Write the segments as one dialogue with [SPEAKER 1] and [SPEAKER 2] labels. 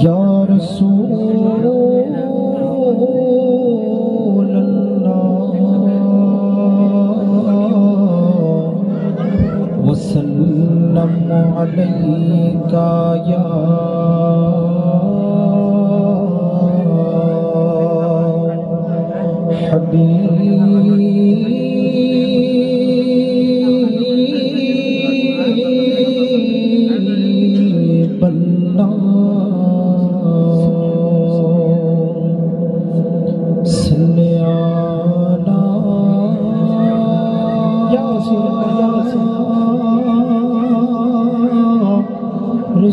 [SPEAKER 1] یا رسول اللہ وسلم علیکہ یا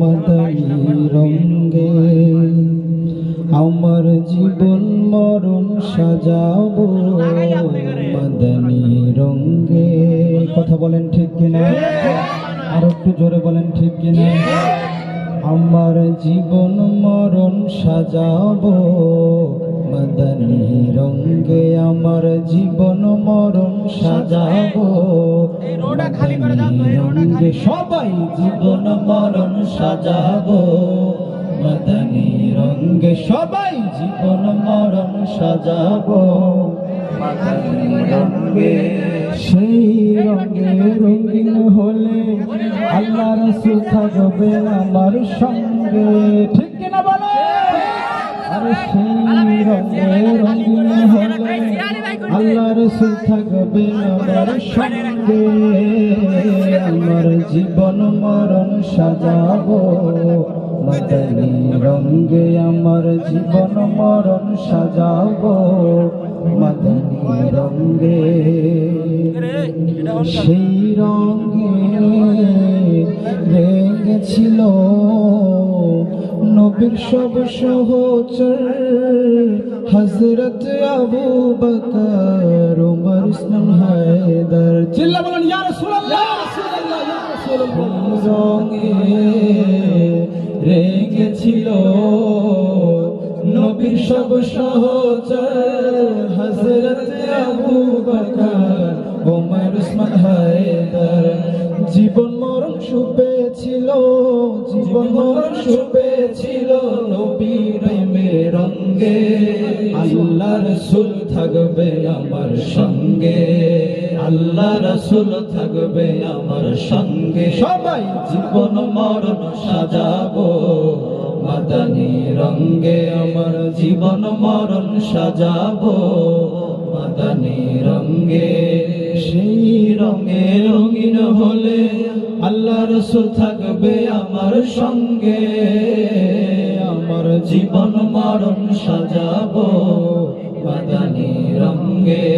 [SPEAKER 1] মাদানি রঙ্গে আমার জীবন মরণ সাজাব মাদানি রঙ্গে। কথা বলেন ঠিক কিনা? আর একটু জোরে বলেন ঠিক কিনা? আমার জীবন মরণ সাজাবো মদনী রঙ্গে আমার জীবন মরণ সাজাবো। রঙ্গে সবাই জীবন মরণ সাজাবো। মদনী রঙ্গে সবাই জীবন মরণ সাজাবো। রঙ্গে সেই রঙে রঙিন হলে আল্লাহ রসুল থাকবে আমার সঙ্গে ঠিক কিনা বলে আরে সেই রঙে রঙিন হলে আল্লাহ রসুল থাকবে আমার সঙ্গে আমার জীবন মরণ সাজাবো। মদনী রঙ্গে আমার জীবন মরণ সাজাবো মদনী রঙ্গে সেই রঙে রেগেছিল নবীর সব সহচর হজরত আবু বকর উমর ইসলাম হায়দার। চিল্লা বলেন, ইয়া রাসূলুল্লাহ রঙে রেগেছিল নবীর সব সহচর আবু বকর ওমর উসমান হায়দার। জীবন মরণ সুপে ছিল জীবন ছিল নবীর প্রেমে রঙ্গে। আল্লাহ রসুল থাকবে আমার সঙ্গে। আল্লাহ রসুল থাকবে আমার সঙ্গে। সবাই জীবন মরণ সাজাবো মাদানী রঙ্গে। আমার জীবন মরণ সাজাবো মাদানী রঙ্গে। সেই রঙে রঙিন হলে আল্লাহ রসুল থাকবে আমার সঙ্গে। আমার জীবন মরণ সাজাবো মাদানী রঙ্গে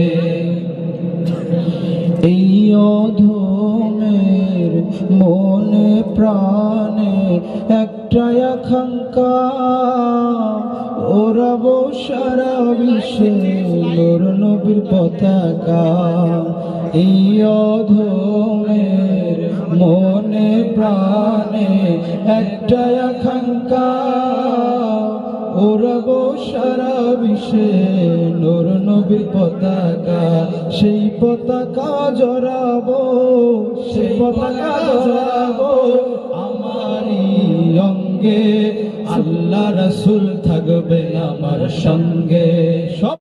[SPEAKER 1] এই অধমের মনে প্রাণে একটাই আকাঙ্ক্ষা সারা বিশ্বে নূর নবীর পতাকা। এই অধমের মনে, প্রাণে একটাই আকাঙ্ক্ষা। ওরব সারা বিশ্বে নূর নবীর পতাকা। সেই পতাকা জড়াবো, সেই পতাকা জড়াবো আমারই অঙ্গে। আল্লাহ রসুল থাকবে আমার সঙ্গে। সব